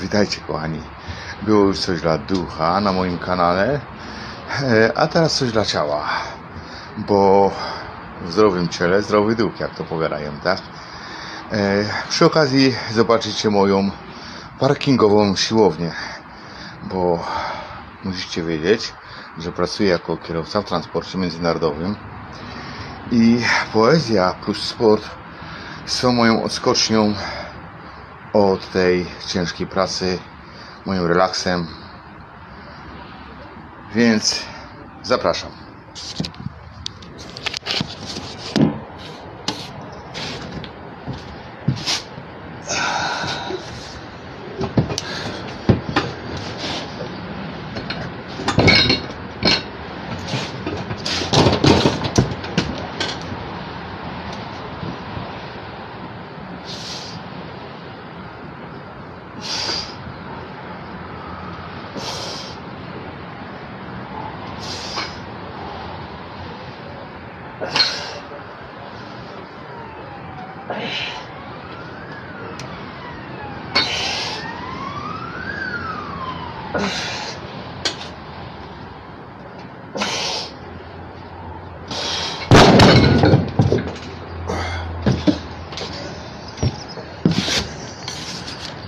Witajcie kochani. Było już coś dla ducha na moim kanale, e, a teraz coś dla ciała. Bo w zdrowym ciele zdrowy duch, jak to powiadają, tak? E, Przy okazji zobaczycie moją parkingową siłownię, bo musicie wiedzieć, że pracuję jako kierowca w transporcie międzynarodowym i poezja plus sport są moją odskocznią od tej ciężkiej pracy, moim relaksem. Więc zapraszam. Ugh.